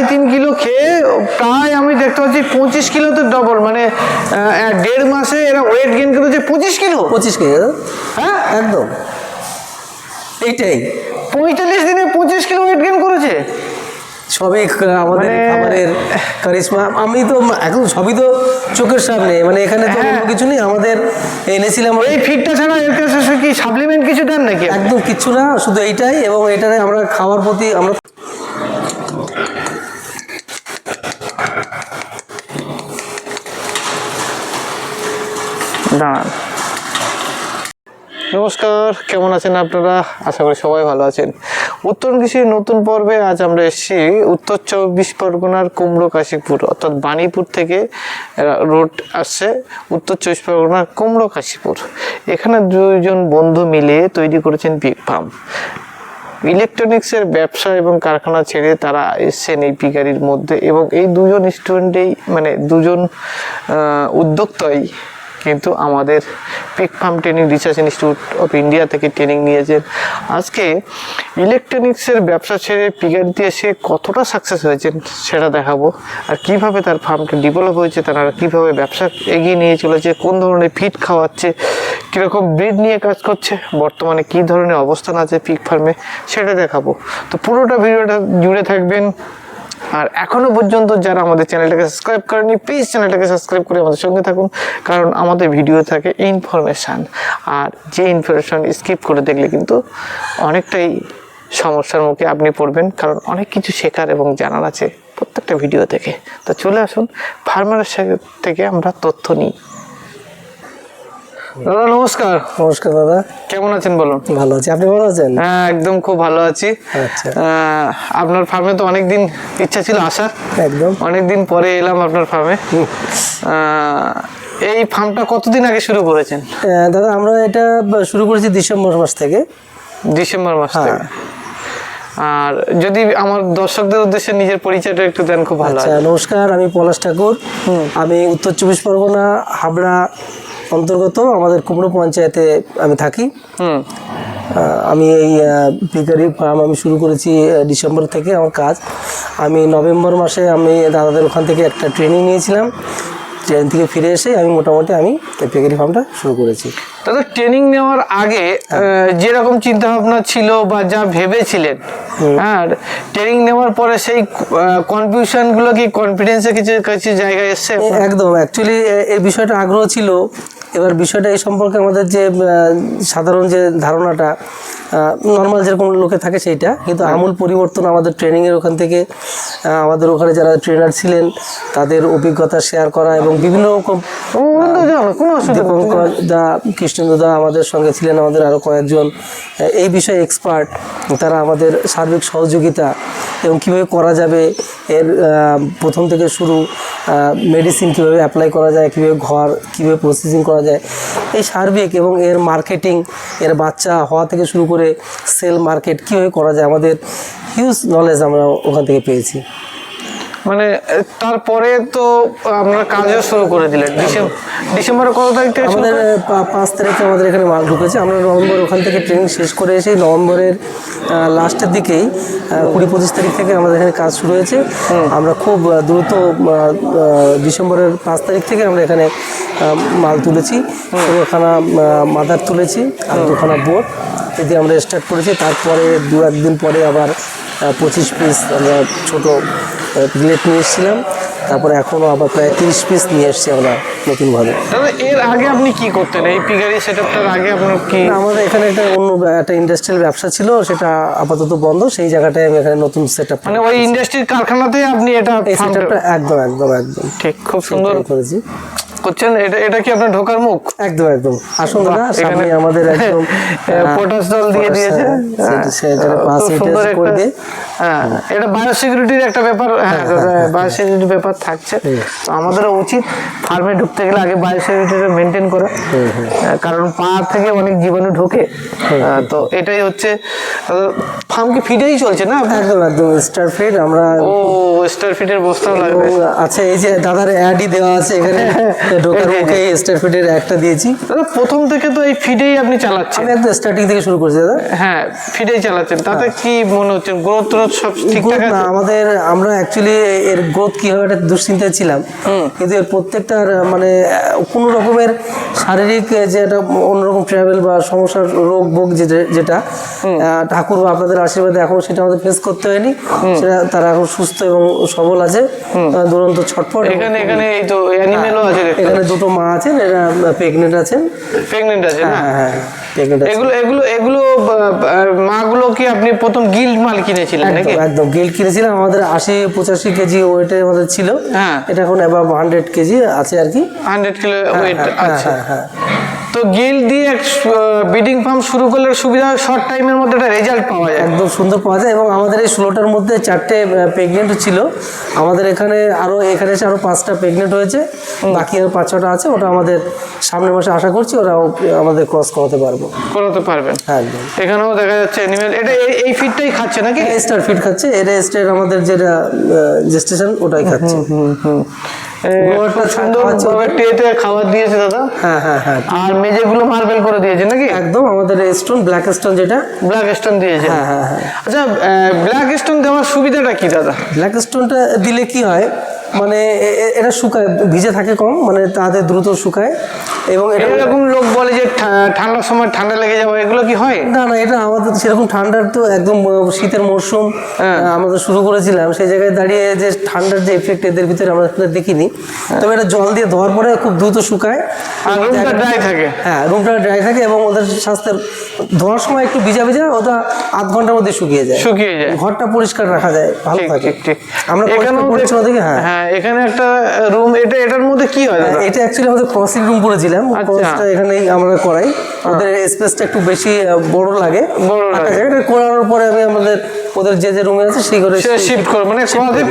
আড়াই তিন কিলো খেয়ে প্রায় আমি দেখতে পাচ্ছি পঁচিশ কিলো তো ডবল মানে দেড় মাসে এরা ওয়েট গেইন করেছে পঁচিশ কিলো? পঁচিশ দাদা। হ্যাঁ? একদম। এইটাই। পঁয়তাল্লিশ দিনে পঁচিশ কিলো ওয়েট গেইন করেছে? সবই আমাদের মানে- খাবারের কারিশমা। আমি তো এখন সবই তো চোখের সামনে। মানে এখানে তো হ্যাঁ। কিছু নেই। আমাদের এনেছিলাম এই ফিটটা ছাড়া এর কাছে কি সাপ্লিমেন্ট কিছু দেন নাকি? একদম কিচ্ছু না শুধু এইটাই এবং এটারে আমরা খাওয়ার প্রতি আমরা দাঁড়ান। নমস্কার, কেমন আছেন আপনারা? আশা করি সবাই ভালো আছেন। উত্তর কৃষির নতুন পর্বে আজ আমরা এসেছি উত্তর চব্বিশ পরগনার কুমড়ো কাশীপুর, অর্থাৎ বাণীপুর থেকে রোড আসছে উত্তর চব্বিশ পরগনার কুমড়ো কাশীপুর। এখানে দুইজন বন্ধু মিলে তৈরি করেছেন পিক ফার্ম ইলেকট্রনিক্সের ব্যবসা এবং কারখানা ছেড়ে তারা এসছেন এই পিকারির মধ্যে এবং এই দুজন স্টুডেন্টেই মানে দুজন উদ্যোক্তাই কিন্তু আমাদের pig farm training research institute of India থেকে ট্রেনিং নিয়েছেন আজকে ইলেকট্রনিক্সের ব্যবসা ছেড়ে পিগার দিয়ে সে কতটা সাকসেস হয়েছেন সেটা দেখাবো। আর কীভাবে তার ফার্মটা ডেভেলপ হয়েছে, তারা কীভাবে ব্যবসা এগিয়ে নিয়ে চলেছে, কোন ধরনের ফিড খাওয়াচ্ছে, কীরকম ব্রিড নিয়ে কাজ করছে, বর্তমানে কী ধরনের অবস্থান আছে পিক ফার্মে সেটা দেখাবো। তো পুরোটা ভিডিওটা জুড়ে থাকবেন। আর এখনও পর্যন্ত যারা আমাদের চ্যানেলটাকে সাবস্ক্রাইব করেনি প্লিজ চ্যানেলটাকে সাবস্ক্রাইব করে আমাদের সঙ্গে থাকুন, কারণ আমাদের ভিডিও থাকে ইনফরমেশান আর যে ইনফরমেশান স্কিপ করে দেখলে কিন্তু অনেকটাই সমস্যার মুখে আপনি পড়বেন, কারণ অনেক কিছু শেখার এবং জানার আছে প্রত্যেকটা ভিডিও থেকে। তো চলে আসুন ফার্মারের থেকে আমরা তথ্য নিই। দাদা নমস্কার। নমস্কার দাদা। কেমন আছেন বলুন? ভালো আছি। আপনি ভালো আছেন? হ্যাঁ একদম খুব ভালো আছি। আচ্ছা। আপনার ফার্মে তো অনেক দিন ইচ্ছা ছিল আসার একদম। অনেক দিন পরে এলাম আপনার ফার্মে এই ফার্মটা কতদিন আগে শুরু করেছেন? দাদা আমরা এটা শুরু করেছি ডিসেম্বর মাস থেকে। ডিসেম্বর মাস হ্যাঁ। থেকে। আর যদি আমার দর্শকদের উদ্দেশ্যে নিজের পরিচয়টা একটু দেন খুব ভালো আচ্ছা নমস্কার আমি পলাশ ঠাকুর। আমি উত্তর চব্বিশ পরগনা হাবড়া অন্তর্গত আমাদের কুমড়ো পঞ্চায়েতে আমি থাকি। হুম। আমি এই পিকারি ফার্ম আমি শুরু করেছি ডিসেম্বর থেকে আমার কাজ। আমি নভেম্বর মাসে আমি দাদাদের ওখান থেকে একটা ট্রেনিং নিয়েছিলাম। ট্রেন থেকে ফিরে এসে আমি মোটামুটি আমি পিকারি ফার্মটা শুরু করেছি। দাদা ট্রেনিং নেওয়ার আগে যেরকম চিন্তা ভাবনা ছিল বা যা ভেবেছিলেন হ্যাঁ ট্রেনিং নেওয়ার পরে সেই কনফিউশনগুলো কি কনফিডেন্সে কিছু কিছু জায়গায় এসছে? একদম। অ্যাকচুয়ালি এই বিষয়টা আগ্রহ ছিল। এবার বিষয়টা এই সম্পর্কে আমাদের যে সাধারণ যে ধারণাটা নর্মাল যেরকম লোকে থাকে সেইটা। কিন্তু আমূল পরিবর্তন আমাদের ট্রেনিংয়ের ওখান থেকে আমাদের ওখানে যারা ট্রেনার ছিলেন তাদের অভিজ্ঞতা শেয়ার করা এবং বিভিন্ন রকম। দীপঙ্কর দা কৃষ্ণেন্দু দা আমাদের সঙ্গে ছিলেন আমাদের আরও কয়েকজন। এই বিষয়ে এক্সপার্ট তারা আমাদের সার্বিক সহযোগিতা এবং কীভাবে করা যাবে এর প্রথম থেকে শুরু মেডিসিন কীভাবে অ্যাপ্লাই করা যায় কীভাবে ঘর কীভাবে প্রসেসিং করা যায়। এই সার্বিক এবং এর মার্কেটিং এর বাচ্চা হওয়া থেকে শুরু করে সেল মার্কেট কীভাবে করা যায় আমাদের হিউজ নলেজ আমরা ওখান থেকে পেয়েছি। মানে তারপরে তো আপনারা কাজও শুরু করে দিলেন। ডিসেম্বর ডিসেম্বরের কত তারিখ থেকে আমাদের পাঁচ তারিখে আমাদের এখানে মাল ঢুকেছে। আমরা নভেম্বর ওখান থেকে ট্রেনিং শেষ করে এসে নভেম্বরের লাস্টের দিকেই কুড়ি পঁচিশ তারিখ থেকে আমাদের এখানে কাজ শুরু হয়েছে। আমরা খুব দ্রুত ডিসেম্বরের পাঁচ তারিখ থেকে আমরা এখানে মাল তুলেছি ষোলোখানা মাদার তুলেছি আর দুখানা বোট। এতে আমরা স্টার্ট করেছি তারপরে দু একদিন পরে আবার পঁচিশ পিস আমরা ছোটো প্লেট নিয়ে এসেছিলাম। তারপরে এখনও আবার প্রায় তিরিশ পিস নিয়ে এসেছি আমরা নতুনভাবে। এর আগে আপনি কি করতেন? এই পিগারি সেটআপটার আগে আপনার কি আমাদের এখানে একটা অন্য একটা ইন্ডাস্ট্রিয়াল ব্যবসা ছিল সেটা আপাতত বন্ধ। সেই জায়গাটায় আমি এখানে নতুন সেট আপ মানে ওই ইন্ডাস্ট্রির কারখানাতে আপনি এটা এই farm সেট টা একদম একদম একদম। ঠিক খুব সুন্দর। করেছি। করছেন? এটা এটা কি আপনার ঢোকার মুখ? একদম একদম। আসুন দাদা সামনে আমাদের একদম পটাশ জল দিয়ে দিয়েছে। হ্যাঁ, হ্যাঁ, সেটা- পাঁচ সুন্দর করে দিয়ে হ্যাঁ এটা বায়োসিকিউরিটির একটা ব্যাপার। হ্যাঁ বায়োসিকিউরিটির ব্যাপার থাকছে। তো আমাদেরও উচিত ফার্মে ঢুকতে গেলে আগে বায়োসিকিউরিটিটা মেনটেন করা। কারণ পা থেকে অনেক জীবাণু ঢোকে। তো এটাই হচ্ছে ফার্ম কি ফিডেই চলছে না? একদম একদম স্টার ফিড আমরা ও স্টার ফিডের বস্তাও লাগবে। আচ্ছা এই যে দাদার অ্যাডই দেওয়া আছে এখানে। ঢোকার মুখে স্টার ফিডের একটা দিয়েছি। দাদা প্রথম থেকে তো এই ফিডেই আপনি চালাচ্ছেন। আমি একদম স্টার্টিং থেকে শুরু করছি দাদা। হ্যাঁ ফিডেই চালাচ্ছেন। তাতে কি মনে হচ্ছে? গ্রোথ গ্রোথ সব ঠিকঠাক না আছে? আমাদের আমরা অ্যাকচুয়ালি এর গ্রোথ কি হবে এটা দুশ্চিন্তায় ছিলাম কিন্তু এর প্রত্যেকটার মানে কোনো রকমের শারীরিক যে একটা অন্যরকম ট্রাভেল বা সমস্যার রোগ ভোগ যেটা ঠাকুর বা আপনাদের আশীর্বাদে এখন সেটা আমাদের ফেস করতে হয়নি। সেটা তারা এখন সুস্থ এবং সবল আছে। দুরন্ত ছটফট এখানে এখানে এই তো অ্যানিমেলও আছে এখানে দুটো মা আছেন এরা প্রেগনেন্ট আছেন। প্রেগনেন্ট আছেন হ্যাঁ হ্যাঁ এগুলো এগুলো এগুলো মাগুলো কি আপনি প্রথম গিল্ড মাল কিনেছিলেন নাকি? একদম গিল্ড গিল কিনেছিলাম আমাদের আশি পঁচাশি কেজি ওয়েটে আমাদের ছিল। হ্যাঁ। এটা এখন অ্যাবাভ হান্ড্রেড কেজি আছে আর কি। হান্ড্রেড কিলো ওয়েট হ্যাঁ, আছে হ্যাঁ, হ্যাঁ। তো গিল দিয়ে বিডিং ফার্ম শুরু করলে সুবিধা শর্ট টাইমের মধ্যে একটা রেজাল্ট পাওয়া যায়। একদম সুন্দর পাওয়া যায় এবং আমাদের এই ষোলোটার মধ্যে চারটে প্রেগনেন্ট ছিল। আমাদের এখানে আরও এখানে এসে আরও পাঁচটা প্রেগনেন্ট হয়েছে। বাকি আরও পাঁচ ছটা আছে ওটা আমাদের সামনের মাসে আশা করছি ওরাও আমাদের ক্রস করাতে পারব। করাতে পারবেন হ্যাঁ একদম। এখানেও দেখা যাচ্ছে অ্যানিমেল এটা এই- ফিডটাই খাচ্ছে নাকি? স্টার ফিট খাচ্ছে এটা স্টার আমাদের যেটা জেস্টেশন ওটাই খাচ্ছে। হুম গোয়াটা খাবার দিয়েছে দাদা। হ্যাঁ হ্যাঁ হ্যাঁ। আর মেজেগুলো মার্বেল করে দিয়েছে নাকি? একদম আমাদের স্টোন ব্ল্যাক স্টোন যেটা। ব্ল্যাক স্টোন দিয়েছে। হ্যাঁ হ্যাঁ হ্যাঁ। আচ্ছা ব্ল্যাক স্টোন দেওয়ার সুবিধাটা কি দাদা? ব্ল্যাক স্টোনটা দিলে কি হয় মানে এটা শুকায় ভিজে থাকে কম মানে তাদের দ্রুত শুকায়। এবং এটা এরকম লোক বলে যে ঠান্ডার সময় ঠান্ডা লেগে যাবে এগুলো কি হয়? না না এটা আমাদের সেরকম ঠান্ডার তো একদম শীতের মরশুম হ্যাঁ। আমরা শুরু করেছিলাম সেই জায়গায় দাঁড়িয়ে যে ঠান্ডার যে এফেক্ট এদের ভিতরে আমরা দেখিনি। তবে এটা জল দিয়ে ধোয়ার পরে খুব দ্রুত শুকায়। রুমটা ড্রাই থাকে। হ্যাঁ রুমটা ড্রাই থাকে এবং ওদের স্বাস্থ্যের ধোয়ার সময় একটু ভিজা ভিজা ওটা আধ ঘণ্টার মধ্যে শুকিয়ে যায়। শুকিয়ে যায়। ঘরটা পরিষ্কার রাখা যায় ভালো থাকে। আমরা পরিচ্ছন্ন হ্যাঁ। হ্যাঁ এখানে একটা রুম এটা এটার মধ্যে কি হয় এটা অ্যাকচুয়ালি আমাদের ক্রসিং রুম করেছিলাম। ক্রসটা এখানেই আমরা করাই। ওদের স্পেসটা একটু বেশি বড় লাগে। বড় লাগে। এটা করানোর পরে আমি আমাদের ওদের যে যে রুমে আছে সেই করে শিফট করো। মানে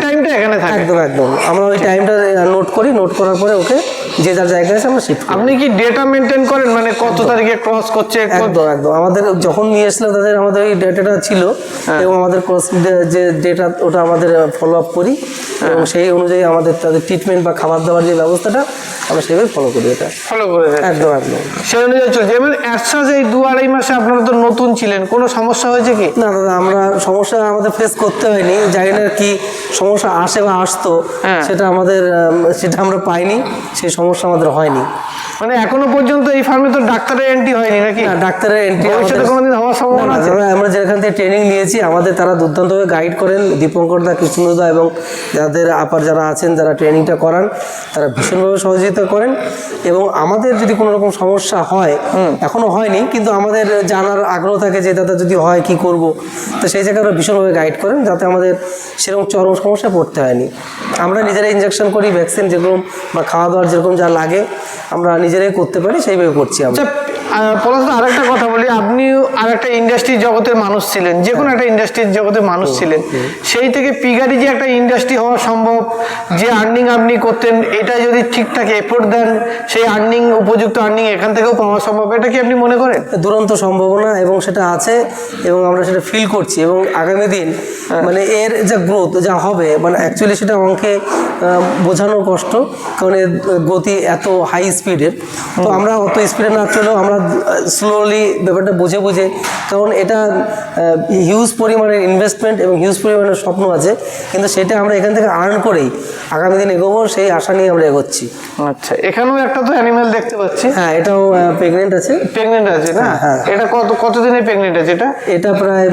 টাইমটা এখানে থাকে। একদম একদম। আমরা ওই টাইমটা নোট করি নোট করার পরে ওকে যে যার জায়গায় আছে আমরা শিফট আপনি কি ডেটা মেনটেন করেন? মানে কত তারিখে ক্রস করছে একদম একদম। আমাদের যখন নিয়ে এসেছিলাম তাদের আমাদের ওই ডেটাটা ছিল। হ্যাঁ। এবং আমাদের ক্রস যে ডেটা ওটা আমাদের ফলো আপ করি। হ্যাঁ। এবং সেই অনুযায়ী আমাদের তাদের ট্রিটমেন্ট বা খাবার দাবার যে ব্যবস্থাটা আমরা সেভাবে ফলো করি এটা। ফলো করে একদম একদম। সেই অনুযায়ী চলছে। এবার অ্যাডসাস এই দু আড়াই মাসে আপনারা তো নতুন ছিলেন কোনো সমস্যা হয়েছে কি? না দাদা আমরা সমস্যা আমাদের ফেস করতে হয়নি। জানি না কি সমস্যা আসে বা আসতো। হ্যাঁ। সেটা আমাদের সেটা আমরা পাইনি। সেই সমস্যা আমাদের হয়নি। মানে এখনও পর্যন্ত এই ফার্মে তো ডাক্তারের এন্ট্রি হয়নি নাকি? না ডাক্তারের এন্ট্রি ভবিষ্যতে কোনোদিন হওয়ার সম্ভাবনা আছে? আমরা যেখান থেকে ট্রেনিং নিয়েছি আমাদের তারা দুর্দান্তভাবে গাইড করেন। দীপঙ্কর দা কৃষ্ণদা এবং যাদের আপার যারা আছেন যারা ট্রেনিংটা করান তারা ভীষণভাবে সহযোগিতা করেন। এবং আমাদের যদি কোনো রকম সমস্যা হয় এখনও হয়নি কিন্তু আমাদের জানার আগ্রহ থাকে যে দাদা যদি হয় কি করব? তো সেই জায়গায় ওরা ভীষণভাবে গাইড করেন যাতে আমাদের সেরকম চরম সমস্যায় পড়তে হয়নি। আমরা নিজেরাই ইঞ্জেকশন করি ভ্যাকসিন যেরকম বা খাওয়া দাওয়ার যেরকম যা লাগে আমরা নিজেরাই করতে পারি সেইভাবে করছি আমরা। আচ্ছা পলাশ আরেকটা কথা বলি। আপনি আরেকটা ইন্ডাস্ট্রি জগতের মানুষ ছিলেন যে কোনো একটা ইন্ডাস্ট্রির জগতের মানুষ ছিলেন। সেই থেকে পিগারি যে একটা ইন্ডাস্ট্রি হওয়া সম্ভব যে আর্নিং আপনি করতেন এটা যদি ঠিকঠাক এফোর্ট দেন সেই আর্নিং উপযুক্ত আর্নিং এখান থেকেও পাওয়া সম্ভব। এটা কি আপনি মনে করেন? দুরন্ত সম্ভাবনা এবং সেটা আছে এবং আমরা সেটা ফিল করছি এবং আগামী দিন মানে এর যা গ্রোথ যা হবে মানে অ্যাকচুয়ালি সেটা অঙ্কে বোঝানো কষ্ট কারণ এর গতি এত হাই স্পিডের তো আমরা অত স্পিডে না চলেও আমরা স্লোলি ব্যাপারটা বুঝে বুঝে কারণ এটা হিউজ পরিমাণের ইনভেস্টমেন্ট এবং হিউজ পরিমাণের স্বপ্ন আছে কিন্তু সেটা আমরা এখান থেকে আর্ন করেই আগামী দিন এগোবো সেই আশা নিয়ে আমরা এগোচ্ছি। আচ্ছা এখানেও একটা তো অ্যানিমেল দেখতে পাচ্ছি। হ্যাঁ এটাও প্রেগনেন্ট আছে। প্রেগনেন্ট আছে না? হ্যাঁ। এটা কত কতদিনের প্রেগনেন্ট আছে এটা? এটা প্রায়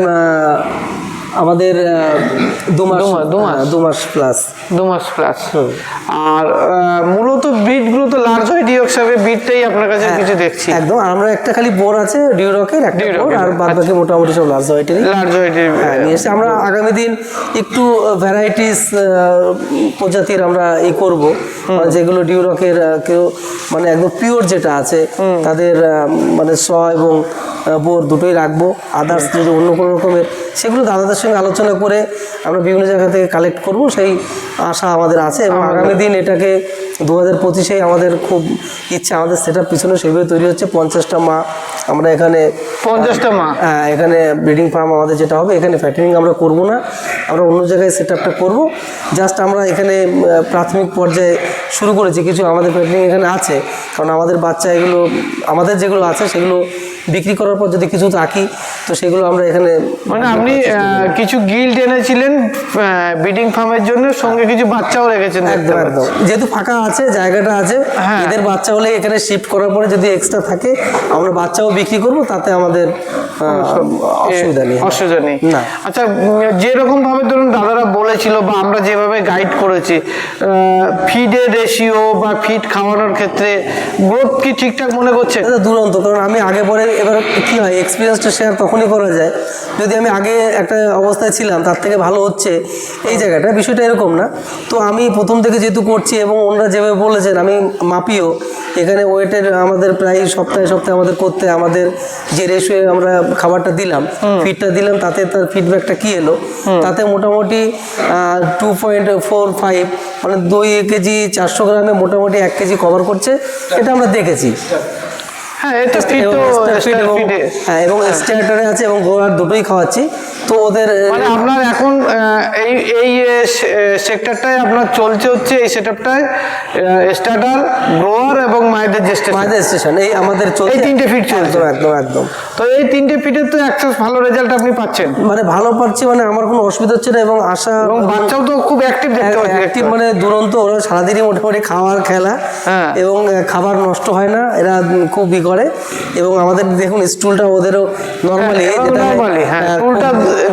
আমাদের আহ, দু মাস দু মাস- দু মাস। হ্যাঁ, দু মাস প্লাস দু মাস প্লাস আর মূলত বিটগুলো তো লার্জ হয় ডিওক্সাবে বিটটাই আপনার কাছে কিছু দেখছি। একদম আমরা একটা খালি বোর আছে ডিউরকের একটা বোর আর বাদ বাকি মোটামুটি সব লার্জ হোয়াইটেরই লার্জ হোয়াইটের হ্যাঁ নিয়ে এসে আমরা আগামী দিন একটু ভ্যারাইটিস প্রজাতির আমরা ই করব। মানে যেগুলো ডিউরকের কেউ মানে একদম পিওর যেটা আছে তাদের মানে স এবং বোর দুটোই রাখব। আদার্স যদি অন্য কোনো রকমের সেগুলো দাদাদের সঙ্গে আলোচনা করে আমরা বিভিন্ন জায়গা থেকে কালেক্ট করব সেই আশা আমাদের আছে এবং আগামী দিন এটাকে দু হাজার পঁচিশে আমাদের খুব ইচ্ছা আমাদের সেটা পিছনে সেভাবে তৈরি হচ্ছে পঞ্চাশটা মা। আমরা এখানে পঞ্চাশটা মা? হ্যাঁ এখানে ব্রিডিং ফার্ম আমাদের যেটা হবে এখানে ফ্যাটারিং আমরা করব না। আমরা অন্য জায়গায় সেট আপটা করব। জাস্ট আমরা এখানে প্রাথমিক পর্যায়ে শুরু করেছি কিছু আমাদের ফ্যাটারিং এখানে আছে। কারণ আমাদের বাচ্চা এগুলো আমাদের যেগুলো আছে সেগুলো বিক্রি করার পর যদি কিছু রাখি তো সেগুলো আমরা এখানে মানে আপনি কিছু গিল্ড এনেছিলেন ব্রিডিং ফার্মের জন্য সঙ্গে কিছু বাচ্চাও রেখেছেন একদম একদম। যেহেতু ফাঁকা আছে জায়গাটা আছে হ্যাঁ। এদের বাচ্চা হলে এখানে শিফট করার পরে যদি এক্সট্রা থাকে আমরা বাচ্চাও বিক্রি করব তাতে আমাদের অসুবিধা নেই। অসুবিধা নেই। না। আচ্ছা যেরকম ভাবে ধরুন দাদারা বলেছিল বা আমরা যেভাবে গাইড করেছি ফিডের রেশিও বা ফিড খাওয়ানোর ক্ষেত্রে গ্রোথ কি ঠিকঠাক মনে করছে? দুরন্ত কারণ আমি আগে পরে এবার কী হয় এক্সপিরিয়েন্সটা শেয়ার তখনই করা যায়। যদি আমি আগে একটা অবস্থায় ছিলাম তার থেকে ভালো হচ্ছে এই জায়গাটা বিষয়টা এরকম না। তো আমি প্রথম থেকে যেহেতু করছি এবং ওনারা যেভাবে বলেছেন আমি মাপিও। এখানে ওয়েটের আমাদের প্রায় সপ্তাহে সপ্তাহে আমাদের করতে আমাদের যে রেশিও আমরা খাবারটা দিলাম ফিডটা দিলাম তাতে তার ফিডব্যাকটা কী এলো? তাতে মোটামুটি টু পয়েন্ট ফোর ফাইভ মানে দুই কেজি চারশো গ্রামে মোটামুটি এক কেজি কভার করছে এটা আমরা দেখেছি। এবং হ্যাঁ এবং স্টার্টারে আছে এবং গোয়ার দুটোই খাওয়াচ্ছি। তো ওদের মানে আপনার এখন এই এই আপনার চলছে হচ্ছে এই সেটআপটায় স্টার্টার গ্রোয়ার এবং মায়েদের জেস্টেশন মায়েদের স্টেশন এই আমাদের চলছে। এই তিনটে চলছে। একদম একদম তো এই তিনটে তো অ্যাক্সেস ভালো রেজাল্ট আপনি পাচ্ছেন। মানে ভালো পাচ্ছি মানে আমার কোনো অসুবিধা হচ্ছে না এবং আশা এবং বাচ্চাও তো খুব অ্যাক্টিভ দেখতে পাচ্ছি। অ্যাক্টিভ মানে দুরন্ত ওরা সারাদিনই মোটামুটি খাওয়ার খেলা হ্যাঁ। এবং খাবার নষ্ট হয় না। এরা খুব করে এবং আমাদের দেখুন স্টুলটা ওদেরও নর্মালি নর্মালি হ্যাঁ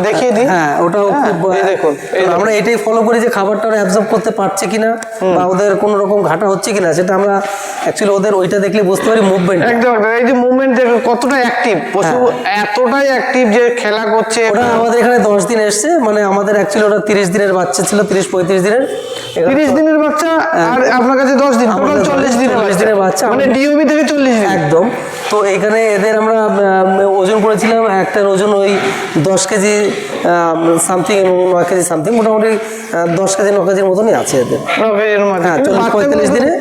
দেখিয়ে দিই। হ্যাঁ ওটাও খুব দেখুন, আমরা এটাই ফলো করি যে খাবারটা ওরা অ্যাবজর্ব করতে পারছে কিনা বা ওদের কোনো রকম ঘাটা হচ্ছে কিনা সেটা আমরা অ্যাকচুয়ালি ওদের ওইটা দেখলে বুঝতে পারি মুভমেন্ট একদম। এই যে মুভমেন্ট দেখো কতটা অ্যাক্টিভ পশু এতটাই অ্যাক্টিভ যে খেলা করছে। ওরা আমাদের এখানে দশ দিন এসছে মানে আমাদের অ্যাকচুয়ালি ওরা তিরিশ দিনের বাচ্চা ছিল তিরিশ পঁয়ত্রিশ দিনের। তিরিশ দিনের বাচ্চা আর আপনার কাছে দশ দিন টোটাল হ্যাঁ। চল্লিশ দিনের 40 দিনের বাচ্চা। মানে ডিওবি থেকে চল্লিশ দিন একদম। তো এখানে এদের আমরা ওজন করেছিলাম একটার ওজন ওই দশ কেজি সামথিং এবং নয় কেজি সামথিং মোটামুটি দশ কেজি ন কেজির মতনই আছে এদের হ্যাঁ, চল্লিশ পঁয়তাল্লিশ দিনে?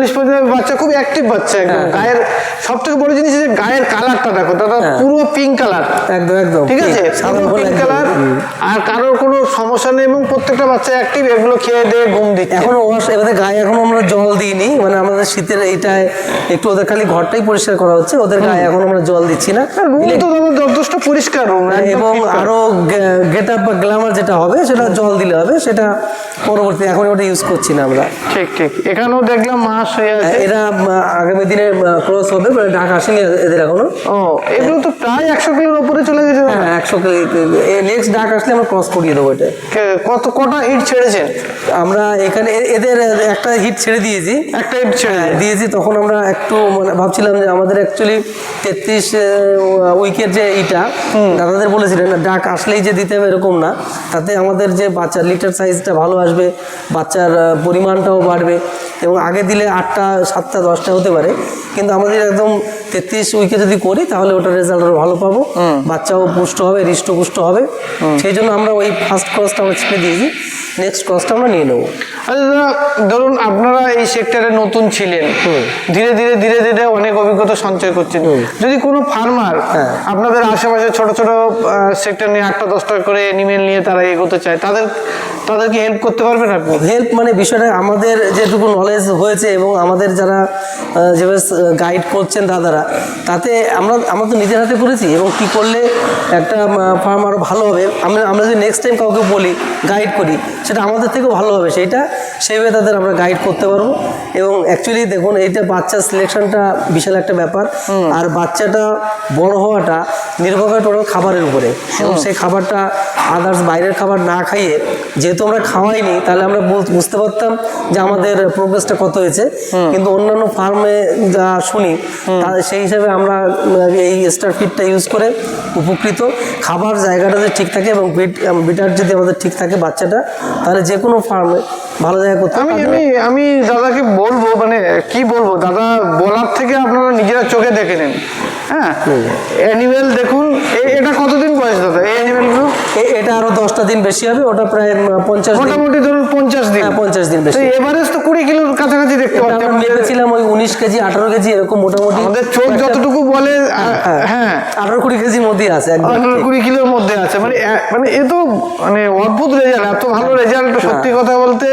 চল্লিশ পঁয়তাল্লিশ বাচ্চা খুব অ্যাক্টিভ বাচ্চা একদম। হ্যাঁ, গায়ের সব থেকে বড় জিনিস যে গায়ের কালারটা দেখো দাদা হ্যাঁ। পুরো পিঙ্ক কালার একদম একদম। ঠিক আছে? পুরো পিঙ্ক কালার আর কারোর কোনো সমস্যা নেই এবং প্রত্যেকটা বাচ্চা অ্যাক্টিভ এগুলো খেয়ে দিয়ে ঘুম দিচ্ছে। এখন ওয়াশ এবারে গায়ে এখনও আমরা জল দিইনি মানে আমাদের শীতের এইটায় একটু ওদের খালি ঘরটাই পরিষ্কার করা হচ্ছে ওদের গায়ে এখন আমরা জল দিচ্ছি না। রুম তো দাদা যথেষ্ট পরিষ্কার রুম এবং আরও গেট আপ বা গ্ল্যামার যেটা হবে সেটা জল দিলে হবে সেটা পরবর্তী এখন ওটা ইউজ করছি না আমরা। ঠিক ঠিক। এখানেও দেখলাম মাস হয়ে আছে এরা আগামী দিনে ক্রস হবে মানে ডাক আসেনি এদের এখনও। ও এগুলো তো প্রায় একশো কিলোর উপরে চলে গেছে। হ্যাঁ একশো নেক্সট আসলে আমরা ক্রস করিয়ে দেবো এটা। কত কটা হিট ছেড়েছেন? আমরা এখানে এদের একটা হিট ছেড়ে দিয়েছি। একটা হিট ছেড়ে হ্যাঁ, দিয়েছি তখন আমরা একটু মানে ভাবছিলাম যে আমাদের অ্যাকচুয়ালি তেত্রিশ উইকের যে ইটা দাদাদের বলেছিলেন ডাক আসলেই যে দিতে হবে এরকম না। তাতে আমাদের যে বাচ্চার লিটার সাইজটা ভালো আসবে বাচ্চার পরিমাণটাও বাড়বে। এবং আগে দিলে আটটা সাতটা দশটা হতে পারে। কিন্তু আমাদের একদম তেত্রিশ উইকে যদি করি তাহলে ওটা রেজাল্ট আরও ভালো পাবো। বাচ্চাও পুষ্ট হবে হৃষ্টপুষ্ট হবে। সেই জন্য আমরা ওই ফার্স্ট ক্রসটা আমরা ছেড়ে দিয়েছি। নেক্সট ক্রসটা আমরা নিয়ে নেব। ধরুন আপনারা এই সেক্টরে নতুন ছিলেন। ধীরে ধীরে ধীরে ধীরে অনেক অভিজ্ঞতা সঞ্চয় করছেন। যদি কোনো ফার্মার হ্যাঁ। আপনাদের আশেপাশে ছোট ছোট সেক্টর নিয়ে আটটা দশটা করে এনিমেল নিয়ে তারা এগোতে চায় তাদের তাদেরকে হেল্প করতে পারবেন আপনি? হেল্প মানে বিষয়টা আমাদের যেটুকু নলেজ হয়েছে এবং আমাদের যারা যেভাবে গাইড করছেন দাদারা তাতে আমরা আমরা তো নিজের হাতে করেছি এবং কি করলে একটা ফার্ম আরও ভালো হবে। আমরা আমরা যদি নেক্সট টাইম কাউকে বলি গাইড করি সেটা আমাদের থেকেও ভালো হবে। সেইটা সেইভাবে তাদের আমরা গাইড করতে পারব। এবং অ্যাকচুয়ালি দেখুন এইটা বাচ্চার সিলেকশনটা বিশাল একটা ব্যাপার। আর বাচ্চাটা বড় হওয়াটা নির্ভর করে টোটাল খাবারের উপরে। এবং সেই খাবারটা আদার্স বাইরের খাবার না খাইয়ে যেহেতু আমরা খাওয়াইনি তাহলে আমরা বুঝ- বুঝতে পারতাম যে আমাদের প্রোগ্রেসটা কত হয়েছে। কিন্তু অন্যান্য ফার্মে যা শুনি সেই হিসাবে আমরা এই স্টার ফিডটা ইউজ করে উপকৃত। খাবার জায়গাটা যদি ঠিক থাকে এবং বিট বিটার যদি আমাদের ঠিক থাকে বাচ্চাটা তাহলে যে কোনো ফার্মে ভালো জায়গা করতে আমি। আমি আমি দাদাকে বলব মানে কি বলব দাদা বলার থেকে আপনারা নিজেরা চোখে দেখে নেন হ্যাঁ অ্যানিমেল দেখুন এটা কতদিন বয়স দাদা? এই অ্যানিমেলগুলো এটা আরও দশটা দিন বেশি হবে ওটা প্রায় পঞ্চাশ মোটামুটি ধরুন পঞ্চাশ দিন। হ্যাঁ, পঞ্চাশ দিন বেশি। এভারেজ তো কুড়ি কিলোর কাছাকাছি দেখতে পাচ্ছি আমরা মেপেছিলাম ওই উনিশ কেজি আঠারো কেজি এরকম মোটামুটি আমাদের চোখ যতটুকু বলে হ্যাঁ আঠারো কুড়ি কেজির মধ্যেই আছে একদম। আঠারো কুড়ি কিলোর মধ্যে আছে। মানে মানে এ তো মানে অদ্ভুত রেজাল্ট এত ভালো রেজাল্ট সত্যি কথা বলতে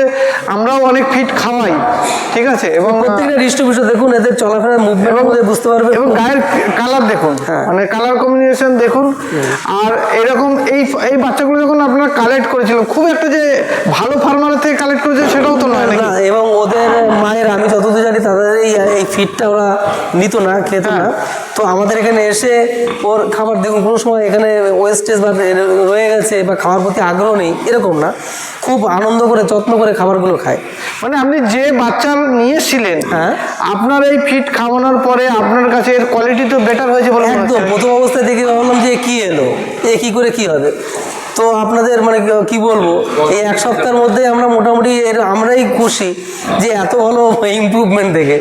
আমরাও অনেক ফিট খাওয়াই ঠিক আছে? এবং প্রত্যেকটা ডিস্ট্রিবিউশন দেখুন এদের চলাফেরার মুভমেন্ট মধ্যে বুঝতে পারবে। এবং গায়ের কালার দেখুন হ্যাঁ। মানে কালার কম্বিনেশন দেখুন আর এরকম এই এই বাচ্চাগুলো যখন আপনারা কালেক্ট করেছিল খুব একটা যে ভালো ফার্মার থেকে কালেক্ট করেছে সেটাও তো নয় না এবং ওদের মায়ের আমি যতদূর জানি তাদের এই ফিটটা ফিডটা ওরা নিত না খেত না হ্যাঁ। তো আমাদের এখানে এসে ওর খাবার দেখুন কোনো সময় এখানে ওয়েস্টেজ বা রয়ে গেছে বা খাওয়ার প্রতি আগ্রহ নেই এরকম না। খুব আনন্দ করে যত্ন করে খাবারগুলো খায়। মানে আপনি যে বাচ্চা নিয়েছিলেন হ্যাঁ। আপনার এই ফিট খাওয়ানোর পরে আপনার কাছে এর কোয়ালিটি তো বেটার হয়েছে বলে একদম প্রথম অবস্থায় দেখে ভাবলাম যে কি এলো এ কি করে কি হবে। তো আপনাদের মানে কি- কি বলব এই এক সপ্তাহের মধ্যে আমরা মোটামুটি এর আমরাই খুশি যে এত ভালো ইমপ্রুভমেন্ট দেখে।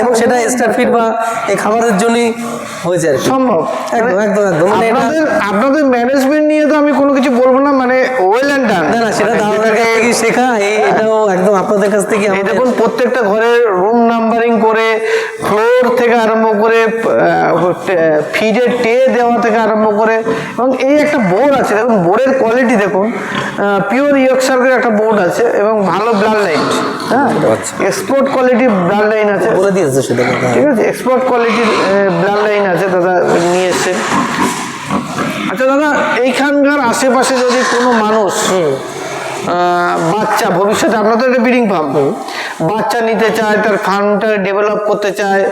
এবং সেটা স্টার ফিট বা এই খাবারের জন্যই হয়েছে আর সম্ভব। একদম একদম একদম। মানে আপনাদের আপনাদের ম্যানেজমেন্ট নিয়ে তো আমি কোনো কিছু বলব না মানে ওয়েল অ্যান্ড ডান না না সেটা দাদাদের কাছ থেকে শেখা এটাও একদম আপনাদের কাছ থেকে আমাদের দেখুন প্রত্যেকটা ঘরের রুম নাম্বারিং করে ফ্লোর থেকে আরম্ভ করে ফিডের টে দেওয়া থেকে আরম্ভ করে এবং এই একটা বোর্ড আছে। দেখুন বোর্ডের কোয়ালিটি দেখুন পিওর ইয়কশারের একটা বোর্ড আছে এবং ভালো ব্লাড লাইন হ্যাঁ এক্সপোর্ট কোয়ালিটি ব্লাড লাইন আছে। দিয়েছে সেটা ঠিক আছে এক্সপোর্ট কোয়ালিটির ব্লাড লাইন আছে দাদা নিয়ে এসছেন আচ্ছা দাদা এইখানকার আশেপাশে যদি কোনো মানুষ বাচ্চা ভবিষ্যতে আপনার তো একটা ব্রিডিং ফার্ম বাচ্চা নিতে চায় তার ফার্মটা ডেভেলপ করতে চায়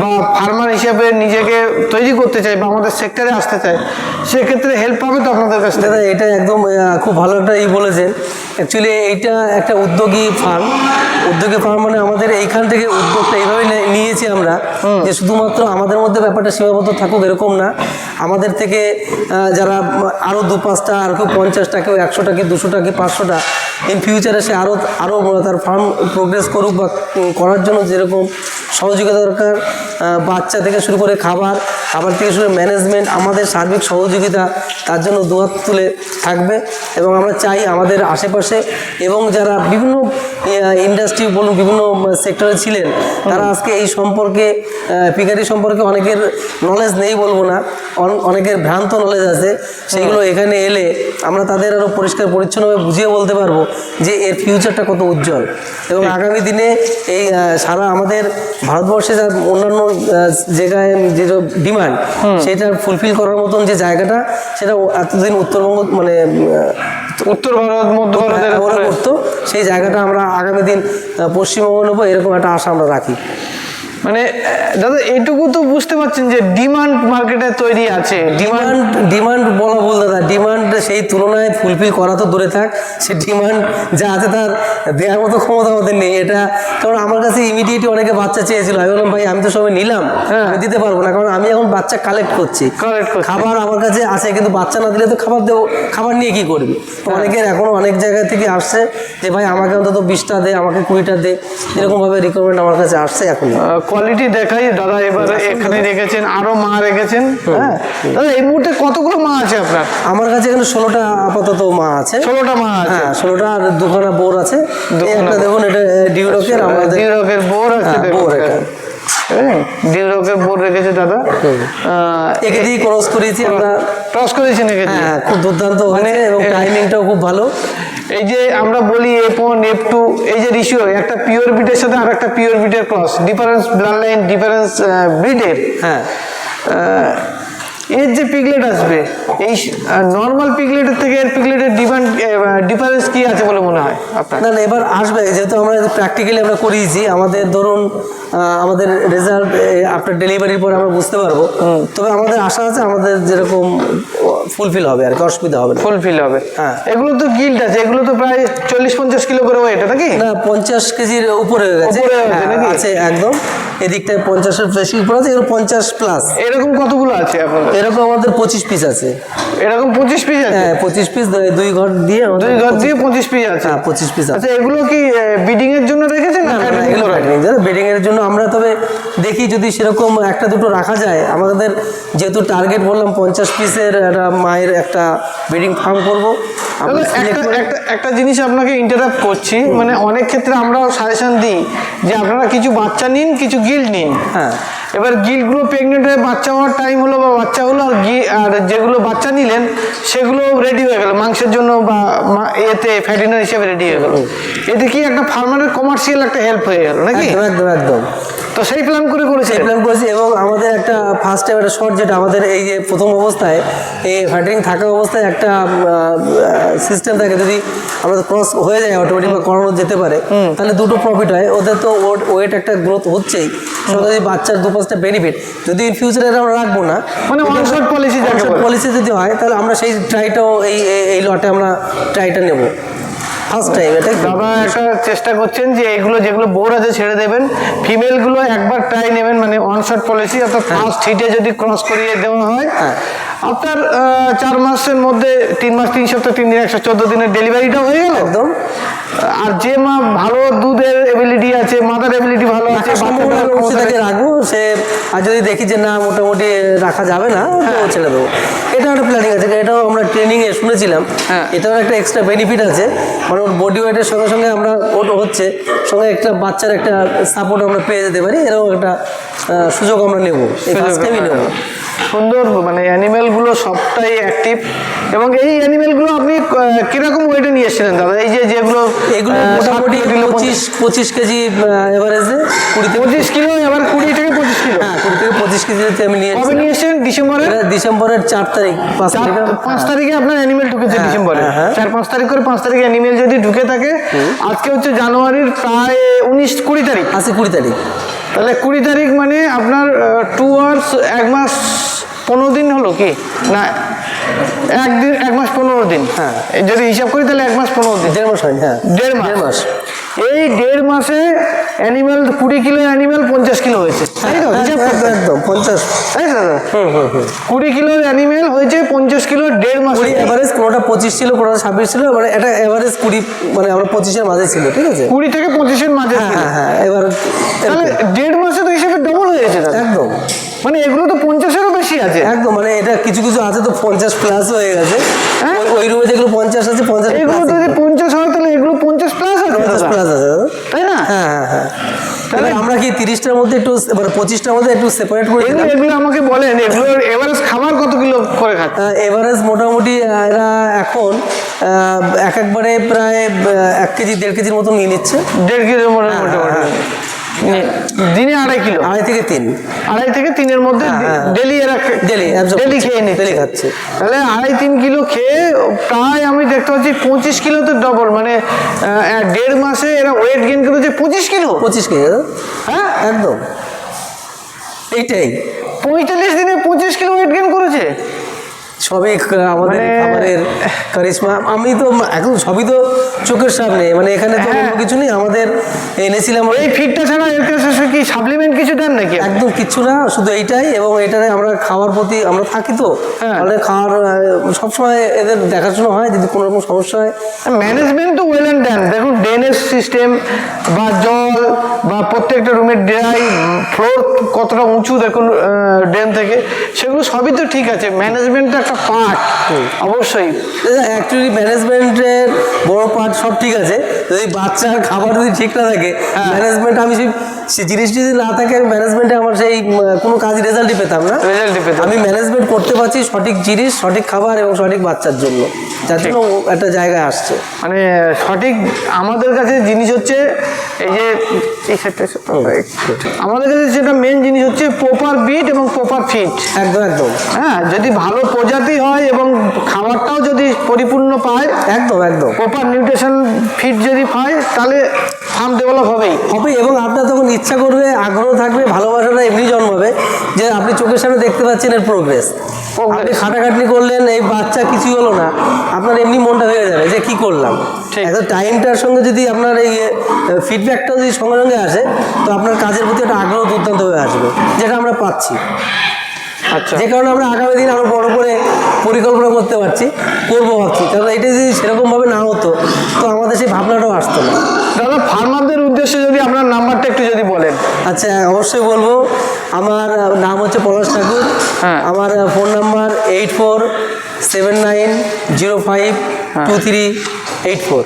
বা ফার্মার হিসেবে নিজেকে তৈরি করতে চায় বা আমাদের সেক্টরে আসতে চায় সেক্ষেত্রে হেল্প পাবে তো আপনাদের কাছ থেকে? দাদা এটা একদম খুব ভালো একটা ই বলেছেন। অ্যাকচুয়ালি এইটা একটা উদ্যোগী ফার্ম উদ্যোগী ফার্ম মানে আমাদের এইখান থেকে উদ্যোগটা এইভাবে নিয়েছি আমরা যে শুধুমাত্র আমাদের মধ্যে ব্যাপারটা সীমাবদ্ধ থাকুক এরকম না। আমাদের থেকে যারা আরও দু পাঁচটা, আর কেউ পঞ্চাশটা, কেউ একশোটা কি দুশোটা কি পাঁচশোটা ইন ফিউচারে সে আরও আরও তার ফার্ম প্রোগ্রেস করুক বা করার জন্য যেরকম সহযোগিতা দরকার বাচ্চা থেকে শুরু করে খাবার খাবার থেকে শুরু ম্যানেজমেন্ট আমাদের সার্বিক সহযোগিতা তার জন্য দুহাত তুলে থাকবে। এবং আমরা চাই আমাদের আশেপাশে এবং যারা বিভিন্ন ইন্ডাস্ট্রি বলুন বিভিন্ন সেক্টরে ছিলেন তারা আজকে এই সম্পর্কে পিকারি সম্পর্কে অনেকের নলেজ নেই বলব না। অন- অনেকের ভ্রান্ত নলেজ আছে। সেগুলো এখানে এলে আমরা তাদের আরও পরিষ্কার পরিচ্ছন্নভাবে বুঝিয়ে বলতে পারব যে এর ফিউচারটা কত উজ্জ্বল। এবং আগামী দিনে এই সারা আমাদের ভারতবর্ষে যা অন্যান্য আহ, জায়গায় যে ডিমান্ড সেটা ফুলফিল করার মতন যে জায়গাটা সেটা এতদিন উত্তরবঙ্গ মানে উত্তর ভারত মধ্য ভারত করতো সেই জায়গাটা আমরা আগামী দিন পশ্চিমবঙ্গ নেব এরকম একটা আশা আমরা রাখি। মানে দাদা এইটুকু তো বুঝতে পারছেন যে ডিমান্ড মার্কেটে তৈরি আছে। ডিমান্ড ডিমান্ড বলা ভুল দাদা। ডিমান্ড সেই তুলনায় ফুলফিল করা তো দূরে থাক। সে ডিমান্ড যা আছে তার দেওয়ার মতো ক্ষমতা আমাদের নেই। এটা কারণ আমার কাছে ইমিডিয়েটলি অনেকে বাচ্চা চেয়েছিল। আমি বললাম ভাই আমি তো সবাই নিলাম। হ্যাঁ। আমি দিতে পারব না। কারণ আমি এখন বাচ্চা কালেক্ট করছি। খাবার আমার কাছে আছে কিন্তু বাচ্চা না দিলে তো খাবার দেবো খাবার নিয়ে কি করবি? তো অনেকের এখনও অনেক জায়গা থেকে আসছে যে ভাই আমাকে অন্তত বিশটা দে আমাকে কুড়িটা দে। এরকমভাবে রিকোয়ারমেন্ট আমার কাছে আসছে এখন। কোয়ালিটি দেখাই। দাদা এবারে এখানে রেখেছেন আরও মা রেখেছেন। হ্যাঁ? দাদা এই মুহূর্তে কতগুলো মা আছে আপনার? আমার কাছে এখানে ষোলোটা আপাতত মা আছে। ষোলোটা মা আছে? হ্যাঁ ষোলোটা আর দুখানা বোর আছে। একটা দেখুন এটা ডিউরকের আমাদের ডিউরকের বোর আছে হ্যাঁ, বোর এটা। ডিউরকের বোর রেখেছে দাদা। একে দিয়ে ক্রস আমরা। দিয়ে? হ্যাঁ খুব দুর্দান্ত মানে এবং টাইমিংটাও খুব ভালো। এই যে আমরা বলি এফ ওয়ান এফ টু এই যে রিসিও একটা পিওর বিটের সাথে আর একটা পিওর বিটের cross difference blood line difference ব্রিডের হ্যাঁ এর যে পিগলেট আসবে এই নর্মাল পিগলেটের থেকে এর পিগলেটের ডিমান্ড ডিফারেন্স কি আছে বলে মনে হয় আপনার? না না এবার আসবে যেহেতু আমরা প্র্যাকটিক্যালি আমরা করিয়েছি আমাদের ধরুন আমাদের রেজাল্ট আফটার ডেলিভারির পর আমরা বুঝতে পারব। তবে আমাদের আশা আছে আমাদের যেরকম ফুলফিল হবে আর কি অসুবিধা হবে ফুলফিল হবে। হ্যাঁ। এগুলো তো গিল্ড আছে এগুলো তো প্রায় চল্লিশ পঞ্চাশ কিলো করে ওয়েট নাকি? না পঞ্চাশ কেজির উপরে হয়ে গেছে। উপরে হয়ে? আছে একদম। এদিকটায় পঞ্চাশের বেশি উপর আছে এগুলো পঞ্চাশ প্লাস এরকম কতগুলো আছে আপনাদের এরকম আমাদের পঁচিশ পিস আছে। এরকম পঁচিশ পিস আছে? হ্যাঁ পঁচিশ পিস দুই ঘর দিয়ে দুই ঘর দিয়ে পঁচিশ পিস আছে? হ্যাঁ পঁচিশ পিস আছে। আচ্ছা এগুলো কি বিডিং এর জন্য রেখেছেন না fattening যারা ব্যাটিংয়ের জন্য আমরা তবে দেখি যদি সেরকম একটা দুটো রাখা যায়। আমাদের যেহেতু টার্গেট বললাম পঞ্চাশ পিসের একটা মায়ের একটা বেডিং ফার্ম করব। একটা জিনিস আপনাকে ইন্টারাপ্ট করছি। মানে অনেক ক্ষেত্রে আমরাও সাজেশন দিই যে আপনারা কিছু বাচ্চা নিন কিছু গিল্ড নিন। হ্যাঁ। এবার গিল্ডগুলো প্রেগনেন্ট হয়ে বাচ্চা হওয়ার টাইম হলো বা বাচ্চা হলো আর গি আর যেগুলো বাচ্চা নিলেন সেগুলো রেডি হয়ে গেল। মাংসের জন্য বা এতে ফ্যাটিনার হিসেবে রেডি হয়ে গেল। এতে কি একটা ফার্মারের কমার্শিয়াল একটা হেল্প হয়ে গেল নাকি? একদম একদম তো সেই প্ল্যান করে করেছে। প্ল্যান করেছি এবং আমাদের একটা ফার্স্ট টাইম একটা শর্ট যেটা আমাদের এই যে প্রথম অবস্থায় এই ফ্যাটারিং থাকা অবস্থায় একটা সিস্টেম থাকে। যদি আমাদের ক্রস হয়ে যায় অটোমেটিক বা করানো যেতে পারে তাহলে দুটো প্রফিট হয়। ওদের তো ওয়েট একটা গ্রোথ হচ্ছেই। যদি বাচ্চার দু পাঁচটা বেনিফিট যদি ইন ফিউচারে আমরা রাখব না মানে shot policy পলিসি যদি হয় তাহলে আমরা সেই ট্রাইটাও এই এই- লটে আমরা ট্রাইটা নেব। ফার্স্ট টাইম এটা দাদা একটা চেষ্টা করছেন যে এগুলো যেগুলো বোর আছে ছেড়ে দেবেন। ফিমেলগুলো একবার ট্রাই নেবেন মানে ওয়ান শট পলিসি অর্থাৎ ফার্স্ট হিটে যদি ক্রস করিয়ে দেওয়া হয়। হ্যাঁ। আপনার চার মাসের মধ্যে তিন মাস তিন সপ্তাহ তিন দিন একশো চোদ্দ দিনের ডেলিভারিটা হয়ে গেল? একদম। আর যে মা ভালো দুধের এবিলিটি আছে মাদার এবিলিটি ভালো আছে তাকে রাখব সে আর যদি দেখি যে না মোটামুটি রাখা যাবে না তো ছেড়ে দেবো। এটা একটা প্ল্যানিং আছে এটাও আমরা ট্রেনিংয়ে শুনেছিলাম। হ্যাঁ। এটাও একটা এক্সট্রা বেনিফিট আছে। মানে ওর বডি ওয়েটের সঙ্গে সঙ্গে আমরা ওটা হচ্ছে সঙ্গে একটা বাচ্চার একটা সাপোর্ট আমরা পেয়ে যেতে পারি এরকম একটা সুযোগ আমরা নেব। এই ফার্স্ট টাইমই নেব। সুন্দর মানে অ্যানিমেলগুলো সবটাই অ্যাক্টিভ এবং এই অ্যানিমেলগুলো আপনি কীরকম ওয়েটে নিয়ে এসেছিলেন দাদা? এই যে যেগুলো এগুলো মোটামুটি পঁচিশ পঁচিশ কেজি এভারেজে কুড়ি থেকে পঁচিশ কিলো এবার কুড়ি থেকে পঁচিশ কিলো। হ্যাঁ কুড়ি থেকে পঁচিশ কেজিতে আমি নিয়ে কবে। নিয়ে এসেছেন? ডিসেম্বরে? ডিসেম্বরের চার তারিখ পাঁচ তারিখে। পাঁচ তারিখে আপনার অ্যানিমেল ঢুকেছে হ্যাঁ, ডিসেম্বরে। হ্যাঁ, হ্যাঁ। চার পাঁচ তারিখ করে পাঁচ তারিখে অ্যানিমেল যদি ঢুকে থাকে আজকে হচ্ছে জানুয়ারির প্রায় উনিশ কুড়ি তারিখ। আশি কুড়ি তারিখ। তাহলে কুড়ি তারিখ মানে আপনার টু আওয়ার্স এক মাস পনেরো দিন হলো কি? না একদিন এক মাস পনেরো দিন। হ্যাঁ। যদি হিসাব করি তাহলে এক মাস পনেরো দিন। দেড় মাস হয় হ্যাঁ। দেড় মাস। দেড় মাস। এই দেড় মাসে অ্যানিমেল কুড়ি কিলো অ্যানিমেল পঞ্চাশ কিলো হয়েছে। তাই তো? একদম একদম পঞ্চাশ। তাই দাদা কুড়ি কিলোর অ্যানিমেল হয়েছে পঞ্চাশ কিলো দেড় মাস। এভারেজ কোনোটা পঁচিশ ছিল কোনোটা ছাব্বিশ ছিল মানে এটা এভারেজ কুড়ি মানে আমরা পঁচিশের মাঝে ছিল ঠিক আছে? কুড়ি থেকে পঁচিশের মাঝে হ্যাঁ হ্যাঁ হ্যাঁ এবার তাহলে দেড় মাসে তো হিসেবে ডবল হয়ে গেছে দাদা একদম। মানে এগুলো তো পঞ্চাশেরও বেশি আছে। একদম মানে এটা কিছু কিছু আছে তো পঞ্চাশ প্লাস হয়ে গেছে। হ্যাঁ? ওই- রুমে যেগুলো পঞ্চাশ আছে পঞ্চাশ এগুলো যদি পঞ্চাশ হয় তাহলে এগুলো পঞ্চাশ প্লাস পঞ্চাশ প্লাস আছে তাই না? হ্যাঁ হ্যাঁ হ্যাঁ। তাহলে- আমরা কি তিরিশটার মধ্যে একটু মানে পঁচিশটার মধ্যে একটু সেপারেট করে এগুলো এগুলো আমাকে বলেন এগুলোর এভারেজ খাবার কত কিলো করে খাচ্ছে? এভারেজ মোটামুটি এরা এখন এক একবারে প্রায় এক কেজি দেড় কেজির মতো নিয়ে নিচ্ছে। দেড় কেজির মতো হয় মোটামুটি। দিনে আড়াই কিলো? আড়াই থেকে তিন। আড়াই থেকে তিনের মধ্যে হ্যাঁ, হ্যাঁ। ডেলি এরা Daily, ডেলি খেয়ে নিচ্ছে। ডেলি খাচ্ছে। তাহলে আড়াই তিন কিলো খেয়ে প্রায় আমি দেখতে পাচ্ছি পঁচিশ কিলো তো ডবল মানে দেড় মাসে এরা ওয়েট গেইন করেছে পঁচিশ কিলো? পঁচিশ দাদা। হ্যাঁ? একদম। এইটাই। পঁয়তাল্লিশ দিনে পঁচিশ কিলো ওয়েট গেইন করেছে? সবই আমাদের মানে- খাবারের কারিশমা। আমি তো এখন সবই তো চোখের সামনে। মানে এখানে তো হ্যাঁ। কিছু নেই আমাদের এনেছিলাম এই ফিটটা ছাড়া এর কাছে কি সাপ্লিমেন্ট কিছু দেন নাকি? একদম কিচ্ছু না শুধু এইটাই এবং এটারে আমরা খাওয়ার প্রতি আমরা থাকি তো। হ্যাঁ। তাহলে খাওয়ার আহ, সবসময় এদের দেখাশোনা হয় যদি কোনো রকম সমস্যা হয়। ম্যানেজমেন্ট তো ওয়েল অ্যান্ড দেন দেখুন ড্রেনেজ সিস্টেম বা জল বা প্রত্যেকটা রুমের ড্রাই ফ্লোর কতটা উঁচু দেখুন ড্রেন থেকে সেগুলো সবই তো ঠিক আছে। ম্যানেজমেন্টটা একটা পার্ট অবশ্যই। অ্যাকচুয়ালি ম্যানেজমেন্টের বড় পার্ট সব ঠিক আছে। যদি বাচ্চার খাবার যদি ঠিক না থাকে। ম্যানেজমেন্ট আমি সেই জিনিস যদি না থাকে আমি ম্যানেজমেন্টে আমার সেই কোনো কাজ রেজাল্টই পেতাম না। রেজাল্টই পেতাম আমি ম্যানেজমেন্ট করতে পারছি সঠিক জিনিস সঠিক খাবার এবং সঠিক বাচ্চার জন্য। যার জন্য একটা জায়গায় আসছে। মানে সঠিক আমাদের কাছে জিনিস হচ্ছে এই যে আমাদের কাছে যেটা মেন জিনিস হচ্ছে প্রপার বিট এবং প্রপার ফিট একদম একদম। হ্যাঁ যদি ভালো প্রজাতি হয় এবং খাবারটাও যদি পরিপূর্ণ পায় একদম একদম। প্রপার নিউট্রিশন ফিট যদি পায় তাহলে ফার্ম ডেভেলপ হবেই। হবে এবং আপনার তখন ইচ্ছা করবে আগ্রহ থাকবে ভালোবাসাটা এমনি জন্মাবে যে আপনি চোখের সামনে দেখতে পাচ্ছেন এর প্রোগ্রেস আপনি খাটাখাটনি করলেন এই বাচ্চা কিছুই হলো না আপনার এমনি মনটা হয়ে যাবে যে কি করলাম। ঠিক। এত টাইমটার সঙ্গে যদি আপনার এই ফিডব্যাকটা যদি সঙ্গে সঙ্গে আসে তো আপনার কাজের প্রতি একটা আগ্রহ দুর্দান্ত হয়ে আসবে যেটা আমরা পাচ্ছি। যে কারণে আমরা আগামী দিন আরও বড় করে পরিকল্পনা করতে পারছি করব ভাবছি। কারণ এটা যদি সেরকমভাবে না হতো তো আমাদের সেই ভাবনাটাও আসতো না। দাদা ফার্মারদের উদ্দেশ্যে যদি আপনার নাম্বারটা একটু যদি বলেন। আচ্ছা অবশ্যই বলব আমার নাম হচ্ছে পলাশ ঠাকুর। হ্যাঁ। আমার phone number eight four seven nine zero five two three eight four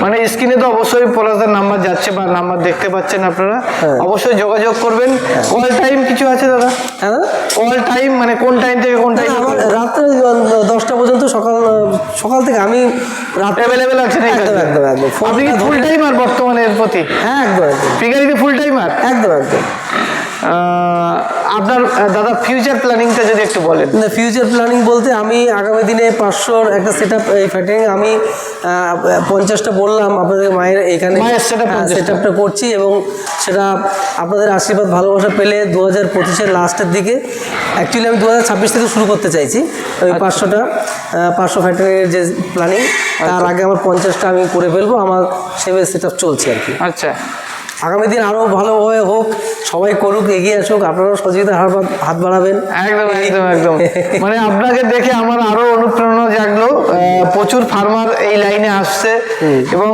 মানে স্ক্রিনে তো অবশ্যই পলাশদার নাম্বার যাচ্ছে বা নাম্বার দেখতে পাচ্ছেন আপনারা। হ্যাঁ। অবশ্যই যোগাযোগ করবেন। কল টাইম কিছু আছে দাদা? হ্যাঁ? কল টাইম মানে কোন টাইম থেকে কোন টাইম রাত্রে দশটা পর্যন্ত সকাল সকাল থেকে আমি রাত্রে অ্যাভেলেবেল আছে ঠিক একদম একদম একদম। আপনি ফুল ধরে- টাইম আর বর্তমানে প্রতি? হ্যাঁ একদম একদম। পিগারিতে ফুল টাইমার একদম একদম। আপনার দাদা ফিউচার প্ল্যানিংটা যদি একটু বলেন। ফিউচার প্ল্যানিং বলতে আমি আগামী দিনে পাঁচশোর একটা সেট আপ এই ফ্যাটিং আমি পঞ্চাশটা বললাম আপনাদের মায়ের এখানে মায়ের setup হ্যাঁ, 50 টা। সেট আপটা করছি এবং সেটা আপনাদের আশীর্বাদ ভালোবাসা পেলে দু হাজার পঁচিশের লাস্টের দিকে অ্যাকচুয়ালি আমি দু হাজার ছাব্বিশ থেকে শুরু করতে চাইছি ওই পাঁচশোটা পাঁচশো ফ্যাক্টরির যে প্ল্যানিং তার আগে আমার পঞ্চাশটা আমি করে ফেলব আমার সেভাবে সেট আপ চলছে আর কি। আচ্ছা। আগামী দিন আরও ভালোভাবে হোক সবাই করুক এগিয়ে আসুক আপনারাও সহযোগিতার হাত বাড়াবেন। একদম একদম একদম। মানে আপনাকে দেখে আমার আরও অনুপ্রেরণা জাগলো প্রচুর ফার্মার এই লাইনে আসছে। এবং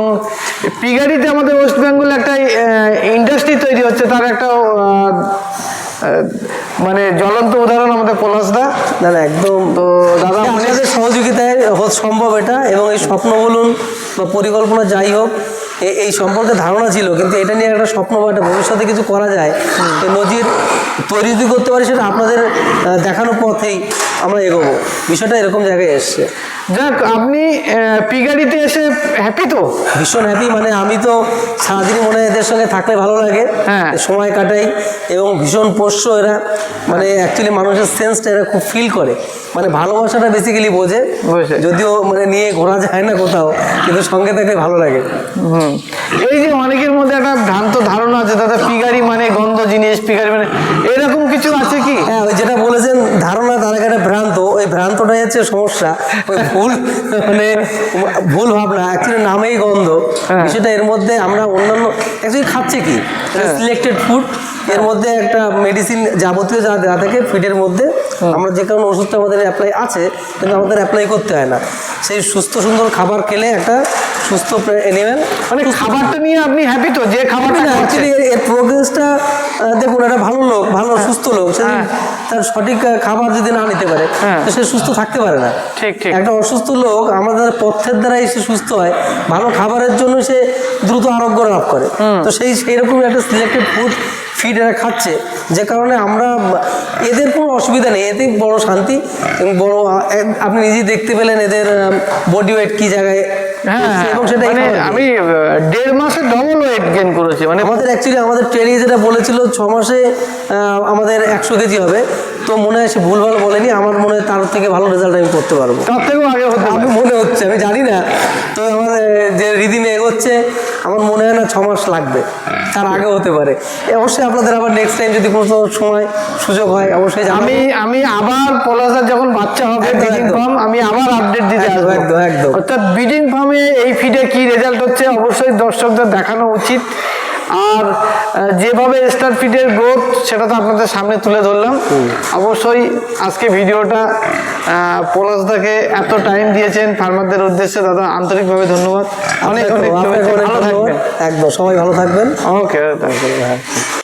পিগারিতে আমাদের ওয়েস্ট বেঙ্গল একটা ইন্ডাস্ট্রি তৈরি হচ্ছে তার একটা মানে জ্বলন্ত উদাহরণ আমাদের পলাশদা। না না একদম। তো দাদা আপনাদের সহযোগিতায় সম্ভব এটা এবং এই স্বপ্ন বলুন বা পরিকল্পনা যাই হোক এই সম্পর্কে ধারণা ছিল কিন্তু এটা নিয়ে একটা স্বপ্ন বা একটা ভবিষ্যতে কিছু করা যায়। নজির তৈরি যদি করতে পারি সেটা আপনাদের দেখানোর দেখানো পথেই আমরা এগোবো। বিষয়টা এরকম জায়গায় এসছে। যাক আপনি আহ, পিগারিতে এসে হ্যাপি তো? ভীষণ হ্যাপি মানে আমি তো সারাদিন মনে হয় এদের সঙ্গে থাকলে ভালো লাগে হ্যাঁ। সময় কাটাই এবং ভীষণ পোষ্য এরা। মানে অ্যাকচুয়ালি মানুষের সেন্সটা এরা খুব ফিল করে। মানে ভালোবাসাটা বেসিক্যালি বোঝে। যদিও মানে নিয়ে ঘোরা যায় না কোথাও কিন্তু সঙ্গে থাকলে ভালো লাগে। হুম। এই যে অনেকের মধ্যে একটা ভ্রান্ত ধারণা আছে দাদা পিগারি মানে গন্ধ জিনিস পিগারি মানে এরকম কিছু আছে কি? হ্যাঁ যেটা বলেছেন ধারণা তার আগে একটা ভ্রান্ত ওই ভ্রান্তটাই হচ্ছে সমস্যা। ওই ভুল মানে ভুল ভাবনা অ্যাকচুয়ালি নামেই গন্ধ। সেটা বিষয়টা এর মধ্যে আমরা অন্যান্য অ্যাকচুয়ালি খাচ্ছে কি? সিলেক্টেড ফুড এর মধ্যে একটা মেডিসিন যাবতীয় যা দেওয়া থাকে ফিডের মধ্যে আমরা যে কারণে ওষুধটা আমাদের অ্যাপ্লাই আছে কিন্তু আমাদের অ্যাপ্লাই করতে হয় না। সেই সুস্থ সুন্দর খাবার খেলে একটা সুস্থ এনিম্যাল মানে খাবারটা নিয়ে আপনি হ্যাপি তো যে খাবারটা অ্যাকচুয়ালি এর প্রোগ্রেসটা দেখুন একটা ভালো লোক ভালো সুস্থ লোক সে হ্যাঁ। তার সঠিক খাবার যদি না নিতে পারে হ্যাঁ। তো সে সুস্থ থাকতে পারে না। ঠিক, ঠিক। একটা অসুস্থ লোক আমাদের পথ্যের দ্বারাই সে সুস্থ হয়। ভালো খাবারের জন্য সে দ্রুত আরোগ্য লাভ করে। তো সেই সেই রকম একটা সিলেক্টেড ফুড ফিড এরা খাচ্ছে। যে কারণে আমরা এদের কোনো অসুবিধা নেই। এতেই বড় শান্তি এবং বড় আপনি নিজেই দেখতে পেলেন এদের বডি ওয়েট কি জায়গায় হ্যাঁ মানে আমি দেড় মাসে ডবল ওয়েট গেইন করেছি মানে আমাদের অ্যাকচুয়ালি আমাদের ট্রেনিং যেটা বলেছিল ছ মাসে আমাদের একশো কেজি হবে। তো মনে হয় সে ভুলভাল বলেনি আমার মনে হয় তার থেকে ভালো রেজাল্ট আমি করতে পারব। তার থেকেও আগে হতে আমি মনে হচ্ছে আমি জানি না। তো আমাদের যে রিদিমে এগোচ্ছে আমার মনে হয় না ছ মাস লাগবে। তার আগে হতে পারে। অবশ্যই আপনাদের আবার নেক্সট টাইম যদি কোনো সময় সুযোগ হয় অবশ্যই আমি আমি আবার পলাশার যখন বাচ্চা হবে ব্রিডিং ফার্ম আমি আবার আপডেট দিতে আসব। একদম, একদম। অর্থাৎ ব্রিডিং ফার্মে এই ফিডে কি রেজাল্ট হচ্ছে। অবশ্যই দর্শকদের দেখানো উচিত। আর যেভাবে স্টার ফিডের গ্রোথ সেটা তো আপনাদের সামনে তুলে ধরলাম। অবশ্যই আজকে ভিডিওটা পলাশদাকে এত টাইম দিয়েছেন ফার্মারদের উদ্দেশ্যে দাদা আন্তরিকভাবে ধন্যবাদ। অনেক অনেক আপনাকে ভালো থাকবেন। একদম সবাই ভালো থাকবেন। ওকে